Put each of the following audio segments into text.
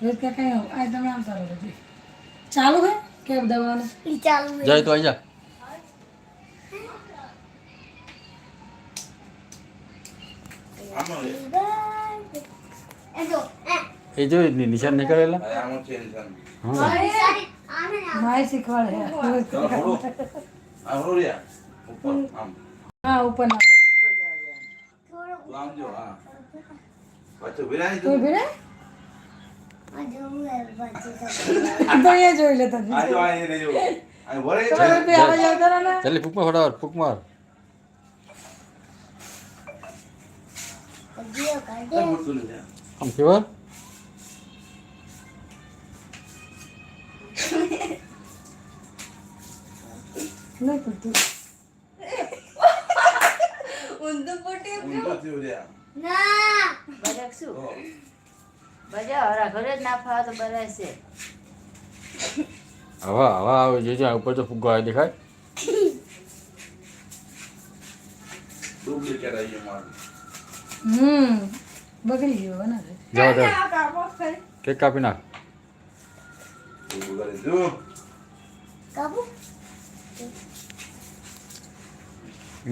રોજ કે કઈ આ તમે આમ ચાલો રોજ ચાલુ હે? કે દવાનું ચાલુ હે. જાય તો આઈ જા. એ જો એ. એ જો ની- નિશાન નીકળેલા. માય શીખવાડે હે. ઉપર આમ. હા ઉપર ના તું વિરાય તું તું ભીડે આ જોવું હે પછી તો. તો એ જોઈ લેતા આ જો આ એને જો આ વરે છે તમે બે આવા જાવ તારા ના જલ્દી ફૂક માર ફટાફટ ફૂક માર જીઓ કાઢે. કેમ મૂકતું નથી આ? આમ કેવા નહીં પડતું ઊંધું પોટી ઊંધો થયો રિયા. ના બજાક શું તો બજા હરા ઘરે જ ના ફાવે તો બરાય છે. હવા હવા આવે જોજો આ ઉપર તો ફુગ્ગો આવે દેખાય. ડુપ્લિકેટ આવી ગયો મારું. હમ બગડી ગયો ના જાઓ જાઓ. કેક કાપી નાખ ઊભું કરી જો. કાપુ.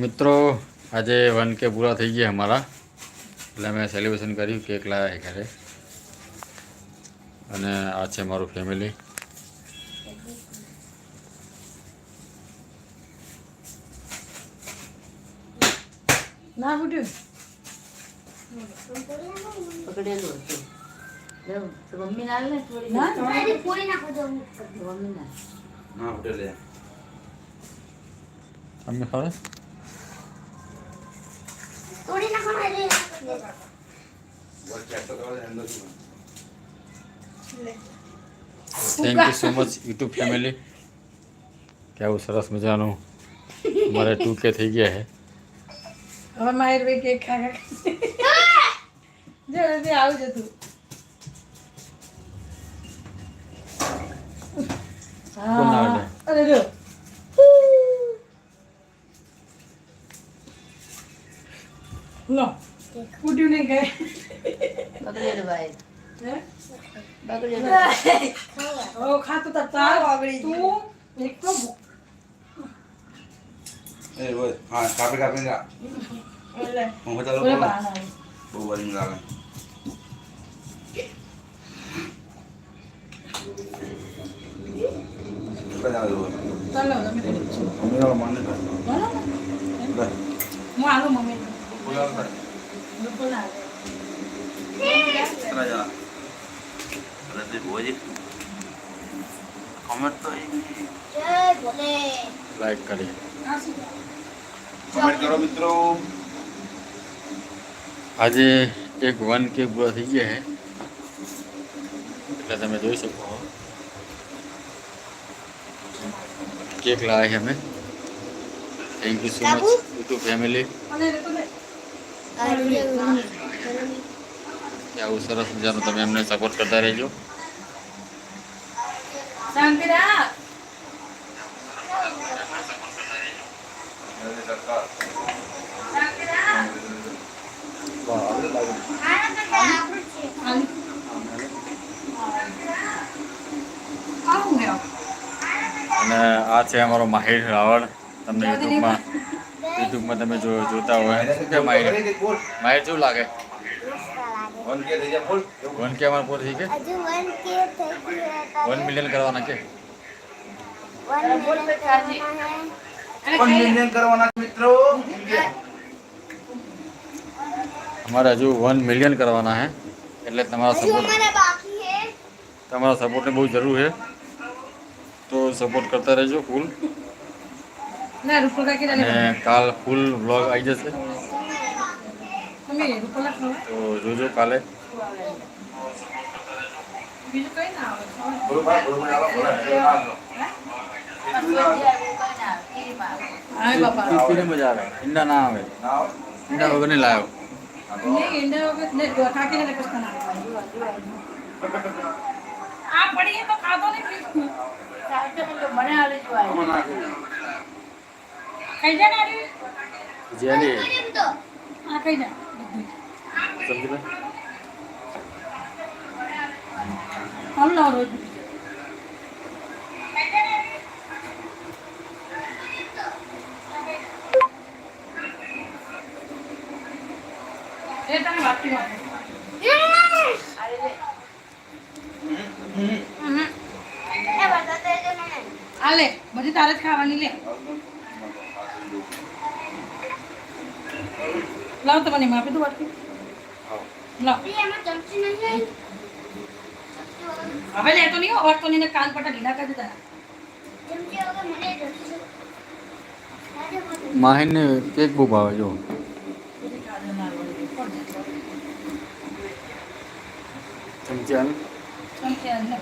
મિત્રો આજે વન કે પૂરા થઈ ગયા અમારા. એટલે મેં સેલિબ્રેશન કર્યું કેક લાવ્યા ઘરે. અને આ છે મારું ફેમિલી ના ફૂટ્યું પકડેલું હતું. મમ્મી ના લે થોડી. મમ્મી ના. ના તમને ખબર? તોડી નાખો ને એટલે વર ચેક તો કરો અંદર શું. Thank you so much YouTube family કેવું સરસ મજાનું અમારે ટુ કે થઈ ગયા છે હવે માહિર ભાઈ કેક ખા ખા જલ્દી આવું જતું કોણ આવે છે? અરે જો લો ફૂટ્યું નહીં કઈ પકડેલું ભાઈ હે? પકડેલું ઓ ખાતું તા તાર તું એક તો ભૂ- એ ઓય હા કાપી કાપી જા. ઓલે હું બધા ઓલે લોકો બહાર આવે. બહુ વરી લાગે. બધા લોકો. ચાલો તમે કરી દો. મમ્મી વાળો માને છે. બરાબર? લે. હું આવું મમ્મી બોલાવો તારે. લોકો ના આવે. ચલા જા. અરે તે ભોજી. કોમેન્ટ તો આવી. જય ભોલે લાઈક કરી આ શું? કોમેન્ટ કરો મિત્રો આજે એક વન કે પૂરા થઈ ગયા છે એટલે તમે જોઈ શકો છો. કેક લાવ્યા છે અમે thank you so much YouTube family અને એ તો લે. આ વિડિયો કે આવું સરસ મજાનું તમે અમને સપોર્ટ કરતા રહેજો શાંતિ રાખ. અરે સરકાર. શાંતિ રાખ. આના કરતા આપણું જ છે આલી. અને આ છે અમારો માહિર રાવણ તમને યુટ્યુબમાં યુટ્યુબમાં તમે જોતા હોય. શું કે માહિર. માહિર શું લાગે? મસ્ત લાગે વન કે થઈ જા બોલ. વન કે અમારે પૂરી થઈ કે હજુ વન કે થઈ ગયું વન મિલિયન કરવાના કે વન મિલિયન કરવાના હે વન મિલિયન કરવાના મિત્રો અમારે હજુ વન મિલિયન કરવાના છે એટલે તમારા હજુ સપોર્ટ અમારે બાકી હે તમારા સપોર્ટની બહુ જરૂર છે તો સપોર્ટ કરતા રહેજો ફૂલ ના રૂપો કાકી ના લે. અને કાલ ફૂલ વ્લોગ આવી જશે મમ્મી રૂપો ના ખાવા. તો જોજો કાલે. મજા આવે ઈંડા ના આવે ના ઈંડા વગર લાવ્યો ના આવે. આ પડી તો ખાધો નહીં મને આલી. ખાઈ ને. જેલી આ જા બધું. સમજી લે. હાલ ના રોજ. એ હાલે બધી તારે જ ખાવાની લે. લાવ તો મને માપી દો વાટકી લાવ પ્રિય, એમાં ચમચી નહીં હવે લેતો નહીં હો વાટકો નહીં કાન પટા ઢીલા કરી દીધા ચમચી વગર મને જમશે આજે મને માહિને કેક બહુ ભાવે જો ચમચી આને ચમચી આને લે.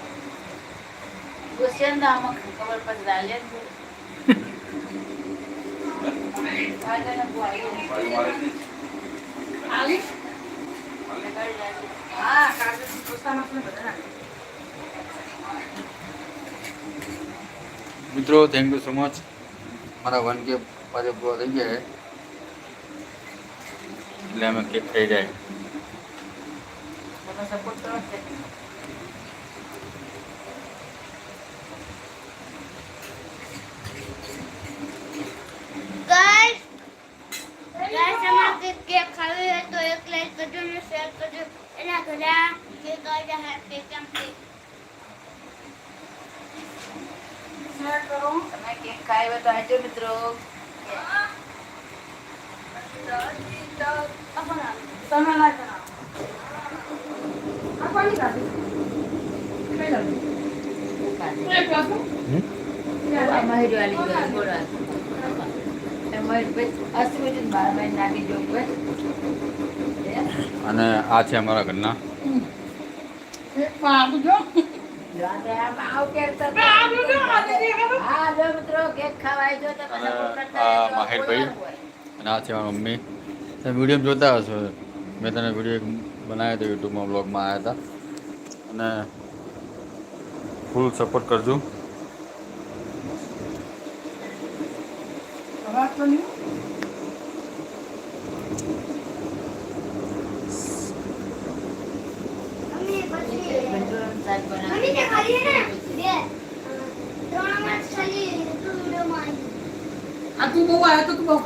ક્વેશ્ચન તો આમાં ખબર પછી ડાલે ને આગળના બોલ. મારી મારી આલી લગાડી નાખી. હા કાગળ પોસ્તામાં છે ને બધા નાખે. મિત્રો થેન્ક યુ સો મચ મારા વન કે પાસે પૂરા થઈ ગયા છે. એટલે અમે કેક થઈ જાય. બધો સપોર્ટ કરો છે ગાઈસ ગાઈસ અમારે કેક ખાવી હોય તો એક લાઈક કરજો ને શેર કરજો. એના ઘરે જે કેક આવી જાય કેમ કેક કરો. તમે કેક ખાઈ હોય તો આવજો મિત્રો. તમે લાય કરાવો આ કોની અને આ છે અમારા ઘરના. માહિરભાઈ અને આ છે મારા મમ્મી. તમે વીડિયો જોતા હશો. મેં તને વીડિયો એક બનાવ્યો હતો યુટ્યુબમાં બ્લોગમાં આવ્યા હતા. અને ફૂલ સપોર્ટ કરજો વાત તો નહીં મમ્મી પછી મંચુરિયન શાક મમ્મી તે બનાવી ખાલી હે ને બે અ, ત્રણમાં ખાલી તું વિડિયોમાં તું બહુ આવ્યો તો તું બહુ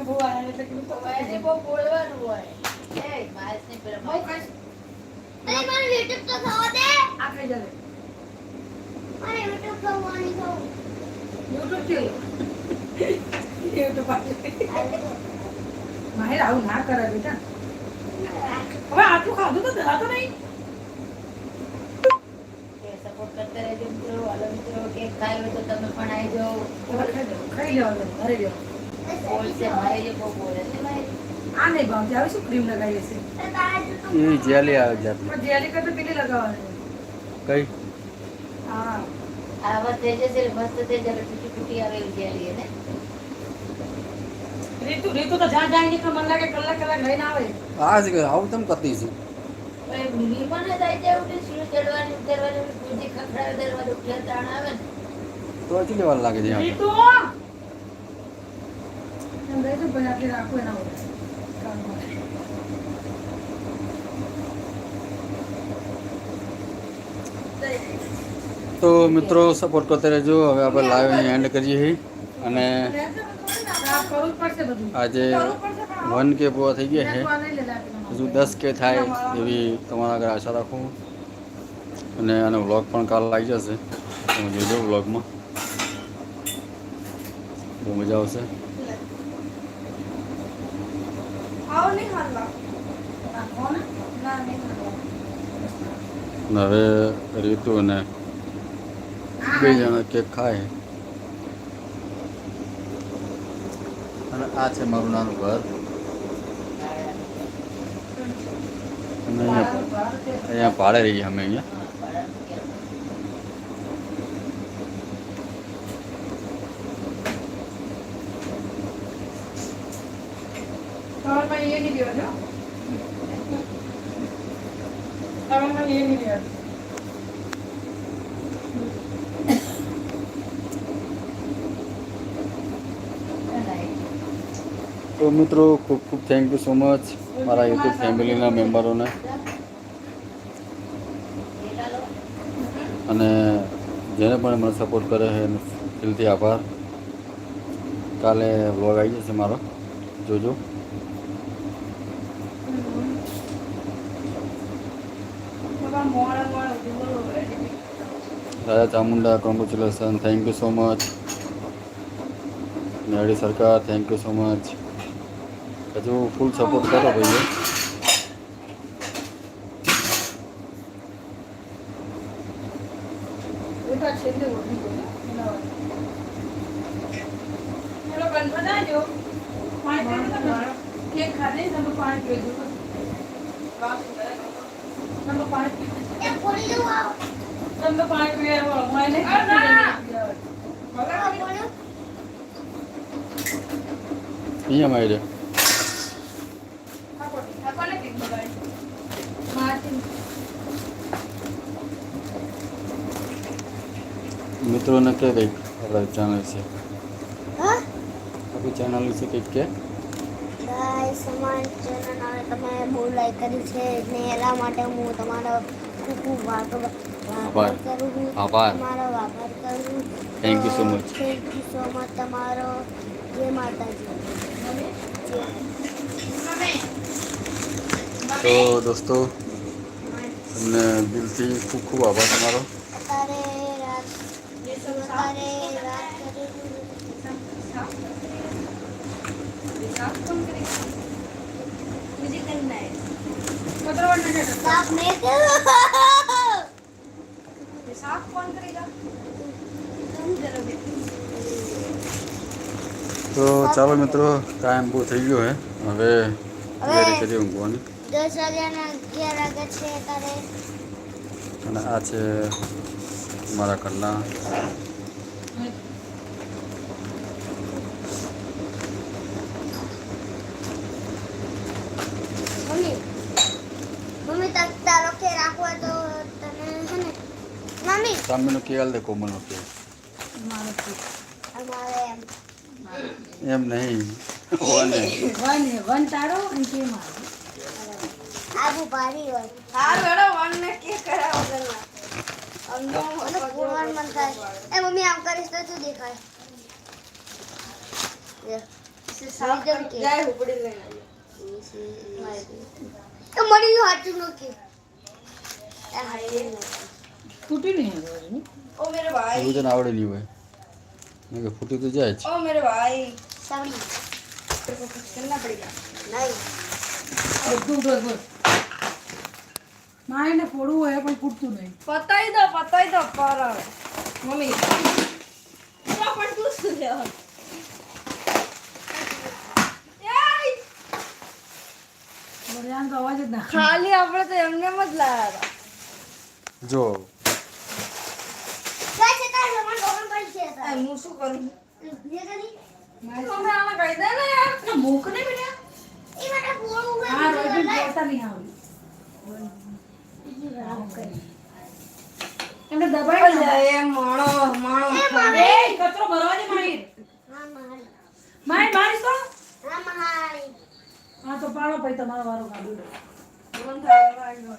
બહુ આવ્યા તો બહુ બહુ તો થવા દે આ કઈ જલે મારે યુટ્યુબ થવાની થવું યુટ્યુબથી યુટ્યુબ પાસે માહિર આવું ના કરે બેટા. હવે આટલું ખાધું તો ધરાતો નહીં. સપોર્ટ કરતા રહેજો મિત્રો. હાલો મિત્રો કેક ખાઈ તો તમે પણ આવી જાઓ. ખાઈ લો ઘરે લેવાનું બોલશે મારી બહુ બોલે છે આ નહીં ભાવતી આવે શું ક્રીમ લગાવી હશે એ આવે જેલી કરતા પેલી લગાવવાની. કઈ? હા. આવા થઈ જશે મસ્ત થઈ જશે તૂટી તૂટી આવે એવું જેલી ને? રીતુ રીતુ તો જ્યાં જાય નીકળે મને લાગે કલાક કલાક લઈને આવે. હા જ આવું તમે કરતી છે? તો હજી લેવા લાગે રીતુ! એના વગર. કામમાં. તો મિત્રો સપોર્ટ કરતા રહેજો. હવે આપણે લાઈવ અહીં એન્ડ કરીએ છીએ. અને આજે વન કે પૂરા થઈ ગયા છે. હજુ દસ કે થાય એવી તમારા આગળ આશા રાખું અને આનો વ્લોગ પણ કાલ લાગી જશે. તમે જોજો વ્લોગમાં બહુ મજા આવશે. હવે રીતુ અને બે જણા કેક ખાય. અને આ છે મારું નાનું ઘર. અને અહીંયા અહીંયા ભાડે રહીએ અમે અહીંયા. તમારે પાસે એ નહીં લેવાનું, હો. તમારે પાસે એ નહીં લેવાનું. તો મિત્રો, ખૂબ ખૂબ થેન્ક યુ સો મચ મારા યુટ્યુબ ફેમિલીના મેમ્બરોને. અને જેને પણ મને સપોર્ટ કરે છે, એનો દિલથી આભાર. કાલે વ્લોગ આવી જશે મારો. જોજો. રાજા Chamunda congratulation thank you so much મેડી સરકાર થેન્ક યુ સો મચ હજુ ફૂલ સપોર્ટ કરો ભાઈઓ એ તો છેલ્લે ઉઠી બોલો એના ચલો ગણપત આવજો પાણી પીવું તમે કેક ખાધે તમે પાણી પીવું તમે પાણી પીવું એ ફોડી દઉં આવો. તમે પાણી પીવા મને આ ભલા ફોડ્યું? અહીંયા મારી કોને કેક બગાડી મારતી મિત્રોને કે કંઈક આપણા ચેનલ છે હા? આપણી ચેનલ વિશે કંઈક કે ગાઈસ અમારી ચેનલ તમે બહુ લાઈક કરી છે ને એના માટે હું તમારો ખૂબ ખૂબ આભાર આભાર. કરું છું આભાર. તમારો આભાર કરું છું Thank you so much. Thank you so much તમારો જય માતાજી જય. તો દોસ્તો તમને દિલથી ખૂબ ખૂબ આભાર તમારો અત્યારે રાત રાત કરી કચરો વળને કે સાફ મેં કર્યો સાફ કોણ કરેગા તો ચાલો મિત્રો ટાઈમ બહુ થઈ ગયો હે. હવે તૈયારી કરી ઊંઘવાની. દસ વાગ્યાના અગિયાર વાગે છે અને આ છે મારા ઘરના મમ્મી મમ્મી તા- તારો કે રાખવો હોય તો તને હે ને મમ્મી સામેનો કેલ દે કોમલનો કે અમારે એમ એમ નહીં ઓને વન હે વન તારો અને કે મારો આબુ ભારી હોય હાર વેડો વન ને કે કરાવો મને ફોડવાનું મન થાય એ મમ્મી આમ કરીશ તો શું દેખાય મળી ગયું હાચું નોકી ફૂટી નહીં ઓ મેરે ભાઈ એવું તને આવડેલી હોય મેં કે ફૂટી તો જાય છે ઓ મેરે ભાઈ સાવડી કરના પડી ગયા નહીં બધું બધું ના એને ફોડવું હોય પણ ફૂટતું નહીં. પતાઈ દો પતાઈ દો પર મમ્મી. તો પડતું શું છે ખાલી આપણે તો એમને જ લાવ્યા શું કરું? કહી દે ને નહીં આવડ્યું આવડે એમને દબાઈ ના. એ માણો માણો. એ કચરો ભરવા દે મારી હા મારી. મારી મારી તો હા મારી હા તો પાડો પછી તમારો વારો કાઢી. મન થાય લાગ્યો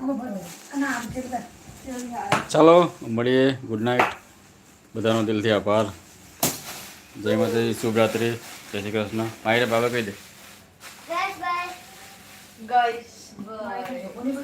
આમાં ભરો અને આમ છે બધા. ચાલો મળીએ. ગુડ નાઇટ બધાનો દિલથી આભાર. જય માતાજી શુભરાત્રિ. જય શ્રી કૃષ્ણ. મારે બાબા કહી દે. ગાઈસ 不，我那个。